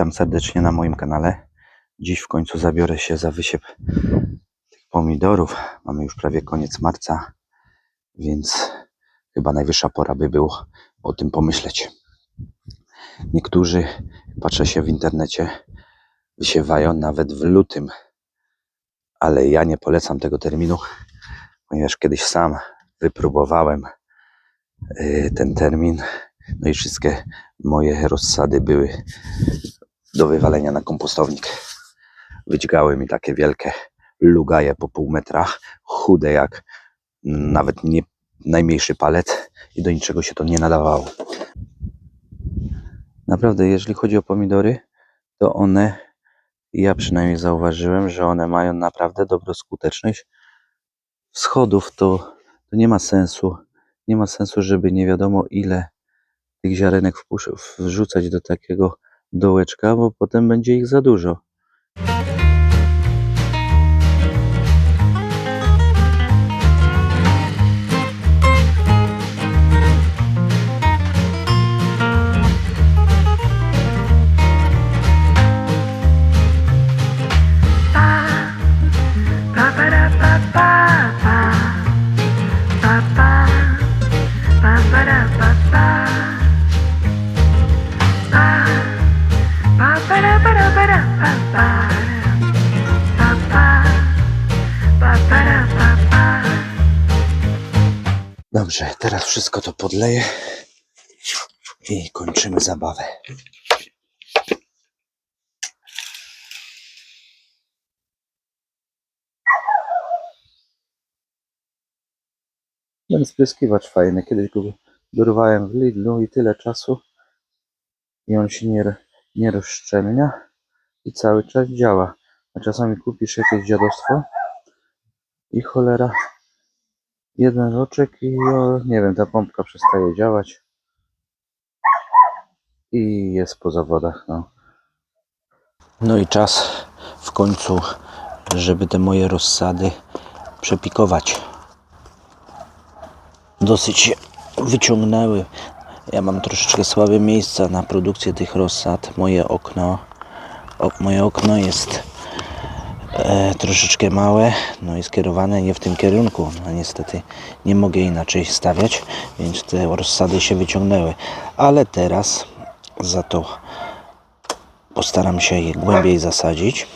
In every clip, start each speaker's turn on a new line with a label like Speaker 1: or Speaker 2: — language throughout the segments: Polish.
Speaker 1: Witam serdecznie na moim kanale. Dziś w końcu zabiorę się za wysiep tych pomidorów. Mamy już prawie koniec marca, więc chyba najwyższa pora by było o tym pomyśleć. Niektórzy, patrzę się w internecie, wysiewają nawet w lutym, ale ja nie polecam tego terminu, ponieważ kiedyś sam wypróbowałem y, ten termin, no i wszystkie moje rozsady były do wywalenia na kompostownik. Wyćgały mi takie wielkie lugaje po pół metra, chude jak nawet nie najmniejszy palec i do niczego się to nie nadawało. Naprawdę, jeżeli chodzi o pomidory, to one, ja przynajmniej zauważyłem, że one mają naprawdę dobrą skuteczność. Schodów to, to nie ma sensu. Nie ma sensu, żeby nie wiadomo ile tych ziarenek wrzucać do takiego dołeczka, bo potem będzie ich za dużo. Dobrze, teraz wszystko to podleję i kończymy zabawę. Ten spryskiwacz fajny. Kiedyś go dorwałem w Lidlu i tyle czasu i on się nie, nie rozszczelnia i cały czas działa. A czasami kupisz jakieś dziadostwo i cholera jeden roczek i o, nie wiem, ta pompka przestaje działać i jest po zawodach. No. no i czas w końcu, żeby te moje rozsady przepikować. Dosyć się wyciągnęły. Ja mam troszeczkę słabe miejsca na produkcję tych rozsad. Moje okno, o, moje okno jest e, troszeczkę małe, no i skierowane nie w tym kierunku. No niestety nie mogę inaczej stawiać, więc te rozsady się wyciągnęły. Ale teraz za to postaram się je głębiej zasadzić.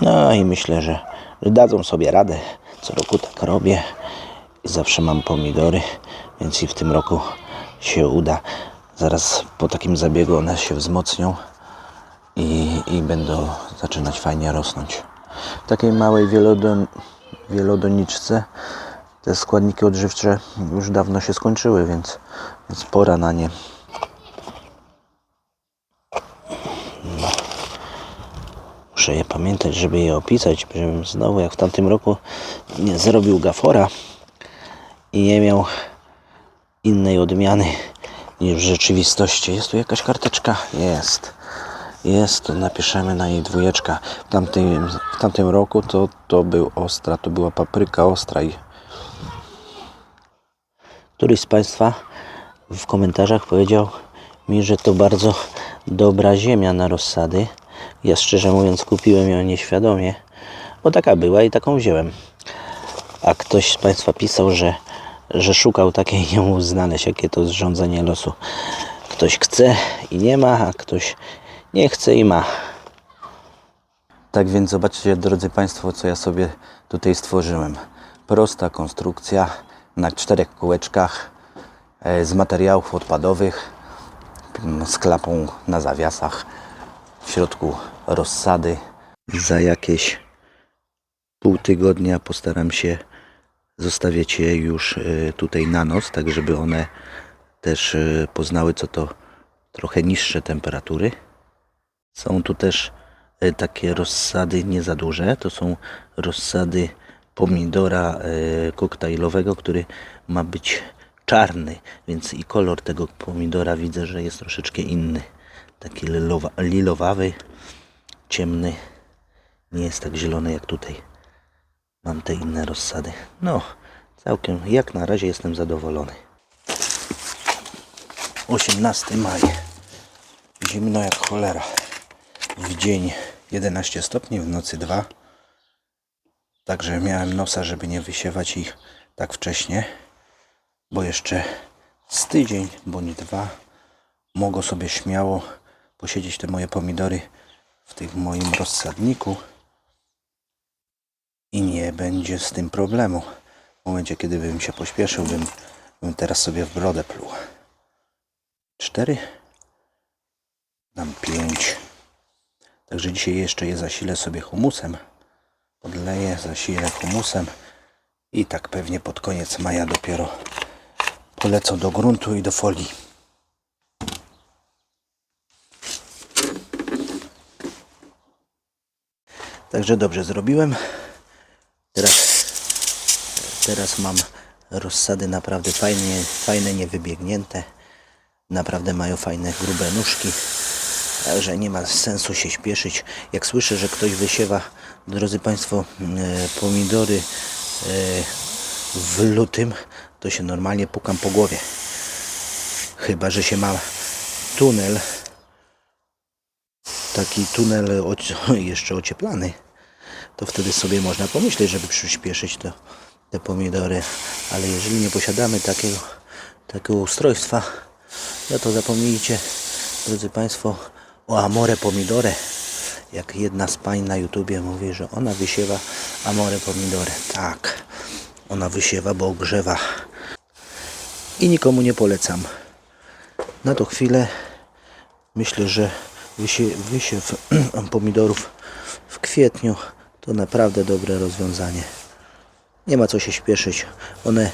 Speaker 1: No i myślę, że że dadzą sobie radę. Co roku tak robię. I zawsze mam pomidory, więc i w tym roku się uda. Zaraz po takim zabiegu one się wzmocnią i, i będą zaczynać fajnie rosnąć. W takiej małej wielodon, wielodoniczce te składniki odżywcze już dawno się skończyły, więc, więc pora na nie. Muszę je pamiętać, żeby je opisać, żebym znowu jak w tamtym roku nie zrobił gafora i nie miał innej odmiany niż w rzeczywistości. Jest tu jakaś karteczka? Jest. Jest, to napiszemy na niej dwójeczka. W tamtym, w tamtym roku to, to był ostra, to była papryka ostra i któryś z Państwa w komentarzach powiedział mi, że to bardzo dobra ziemia na rozsady. Ja szczerze mówiąc kupiłem ją nieświadomie, bo taka była i taką wziąłem. A ktoś z Państwa pisał, że, że szukał takiej nie mógł znaleźć, jakie to zrządzenie losu. Ktoś chce i nie ma, a ktoś nie chce i ma. Tak więc zobaczcie, drodzy Państwo, co ja sobie tutaj stworzyłem. Prosta konstrukcja na czterech kółeczkach e, z materiałów odpadowych z klapą na zawiasach. W środku rozsady. Za jakieś pół tygodnia postaram się zostawiać je już e, tutaj na noc, tak żeby one też e, poznały, co to trochę niższe temperatury. Są tu też e, takie rozsady nie za duże. To są rozsady pomidora e, koktajlowego, który ma być czarny, więc i kolor tego pomidora widzę, że jest troszeczkę inny. Taki lilowa, lilowawy, ciemny. Nie jest tak zielony jak tutaj. Mam te inne rozsady. No, całkiem jak na razie jestem zadowolony. 18 maja. Zimno jak cholera. W dzień 11 stopni, w nocy 2. Także miałem nosa, żeby nie wysiewać ich tak wcześnie, bo jeszcze z tydzień bądź dwa mogą sobie śmiało posiedzieć te moje pomidory w tym moim rozsadniku i nie będzie z tym problemu. W momencie, kiedy bym się pośpieszył, bym, bym teraz sobie w brodę pluł. Cztery, dam pięć. Także dzisiaj jeszcze je zasilę sobie humusem. Podleję, zasilę humusem i tak pewnie pod koniec maja dopiero polecą do gruntu i do folii. Także dobrze zrobiłem. Teraz, teraz mam rozsady naprawdę fajnie, fajne, niewybiegnięte. Naprawdę mają fajne, grube nóżki. Także nie ma sensu się śpieszyć. Jak słyszę, że ktoś wysiewa, drodzy Państwo, e, pomidory e, w lutym, to się normalnie pukam po głowie. Chyba, że się ma tunel, taki tunel jeszcze ocieplany, to wtedy sobie można pomyśleć, żeby przyspieszyć to, te pomidory. Ale jeżeli nie posiadamy takiego, takiego ustrojstwa, no to zapomnijcie, drodzy Państwo, o Amore Pomidore. Jak jedna z pań na YouTubie mówi, że ona wysiewa Amore Pomidore. Tak, ona wysiewa, bo ogrzewa. I nikomu nie polecam. Na tą chwilę myślę, że wysie, wysiew pomidorów w kwietniu to naprawdę dobre rozwiązanie. Nie ma co się śpieszyć. One,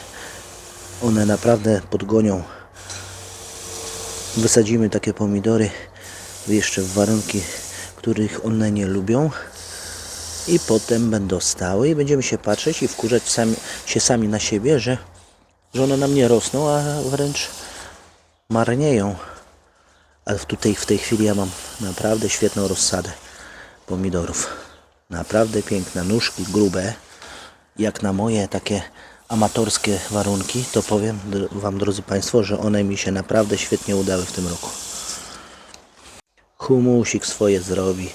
Speaker 1: one naprawdę podgonią wysadzimy takie pomidory jeszcze w warunki, których one nie lubią i potem będą stały i będziemy się patrzeć i wkurzać sami, się sami na siebie, że, że one nam nie rosną, a wręcz marnieją. Ale tutaj w tej chwili ja mam naprawdę świetną rozsadę pomidorów. Naprawdę piękne nóżki, grube. Jak na moje takie amatorskie warunki, to powiem Wam, drodzy Państwo, że one mi się naprawdę świetnie udały w tym roku. Humusik swoje zrobi.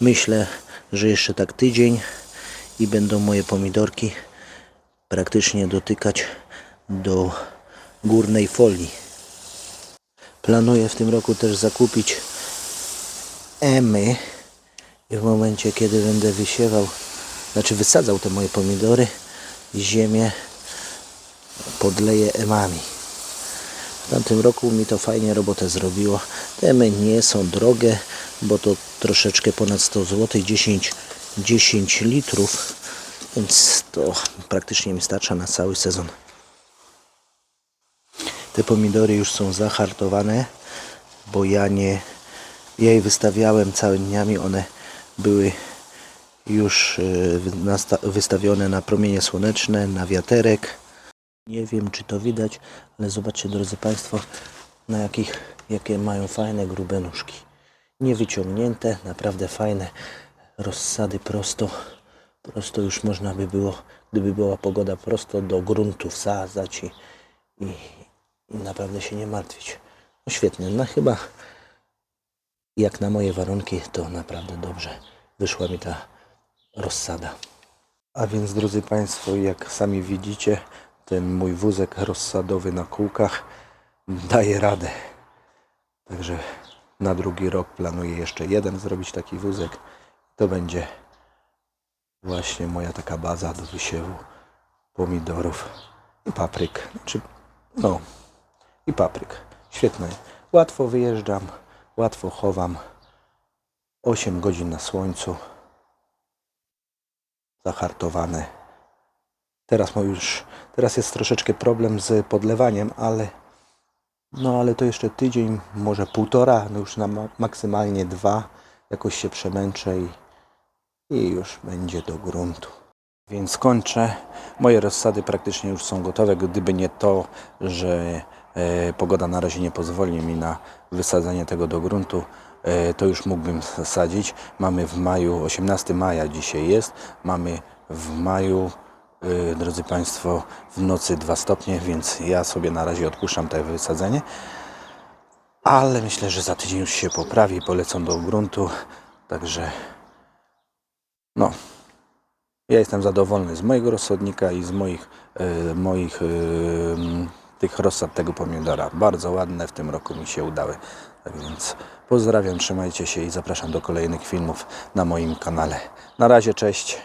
Speaker 1: Myślę, że jeszcze tak tydzień i będą moje pomidorki praktycznie dotykać do górnej folii. Planuję w tym roku też zakupić emy i w momencie, kiedy będę wysiewał, znaczy wysadzał te moje pomidory, ziemię podleję emami. W tamtym roku mi to fajnie robotę zrobiło. Te emy nie są drogie, bo to troszeczkę ponad 100 zł, 10, 10 litrów, więc to praktycznie mi starcza na cały sezon. Te pomidory już są zahartowane, bo ja nie, ja je wystawiałem całymi dniami, one były już e, wystawione na promienie słoneczne, na wiaterek. Nie wiem, czy to widać, ale zobaczcie, drodzy Państwo, na jakich, jakie mają fajne, grube nóżki. Niewyciągnięte, naprawdę fajne rozsady prosto. Prosto już można by było, gdyby była pogoda, prosto do gruntu wsadzać i, i, i naprawdę się nie martwić. No świetnie, no chyba jak na moje warunki, to naprawdę dobrze wyszła mi ta rozsada. A więc, drodzy Państwo, jak sami widzicie, ten mój wózek rozsadowy na kółkach daje radę. Także na drugi rok planuję jeszcze jeden zrobić taki wózek. To będzie właśnie moja taka baza do wysiewu pomidorów i papryk. Czy, no, i papryk. Świetne. Łatwo wyjeżdżam, łatwo chowam. 8 godzin na słońcu. Zahartowane. Teraz ma już, teraz jest troszeczkę problem z podlewaniem, ale no ale to jeszcze tydzień, może półtora, no już na ma- maksymalnie dwa. Jakoś się przemęczę i, i już będzie do gruntu. Więc kończę. Moje rozsady praktycznie już są gotowe. Gdyby nie to, że e, pogoda na razie nie pozwoli mi na wysadzenie tego do gruntu, e, to już mógłbym zasadzić. Mamy w maju, 18 maja dzisiaj jest. Mamy w maju, drodzy Państwo, w nocy 2 stopnie, więc ja sobie na razie odpuszczam to wysadzenie. ale myślę, że za tydzień już się poprawi polecą do gruntu. Także no, ja jestem zadowolony z mojego rozsądnika i z moich, e, moich m, tych rozsad tego pomidora. Bardzo ładne w tym roku mi się udały. Tak więc pozdrawiam, trzymajcie się i zapraszam do kolejnych filmów na moim kanale. Na razie, cześć.